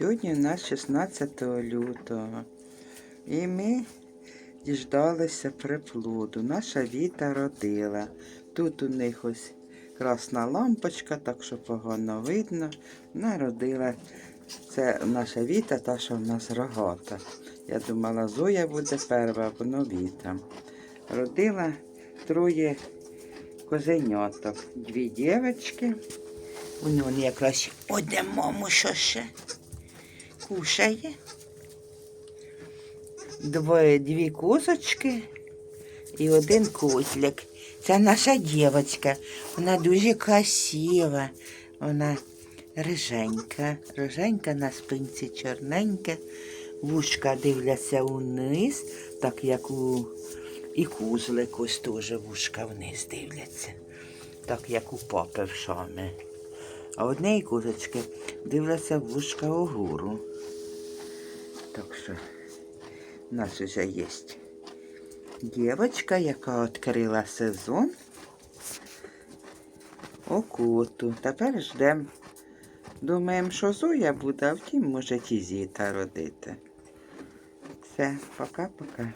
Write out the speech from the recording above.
Сьогодні у нас 16 лютого. І ми діждалися приплоду. Наша Віта родила. Тут у них ось красна лампочка, так що погано видно. Вона родила. Це наша Віта, та, що в нас рогата. Я думала, Зоя буде перша, воно Віта. Родила троє козеняток. Дві дівчатки. Вони якраз одне маму, що ще кушає. Двоє, дві козочки і один козлик. Це наша дівчинка. Вона дуже красива. Вона риженька. Риженька на спинці чорненька. Вушка дивляться униз, так як у і кузлик ось теж вушка вниз дивляться. Так як у папи в шами. А однієї козочки дивляться вушка угору. Так що у нас вже є дівчинка, яка відкрила сезон окуту. Тепер ждемо. Думаємо, що Зоя буде, а втім, може ті зіта родити. Все, пока-пока.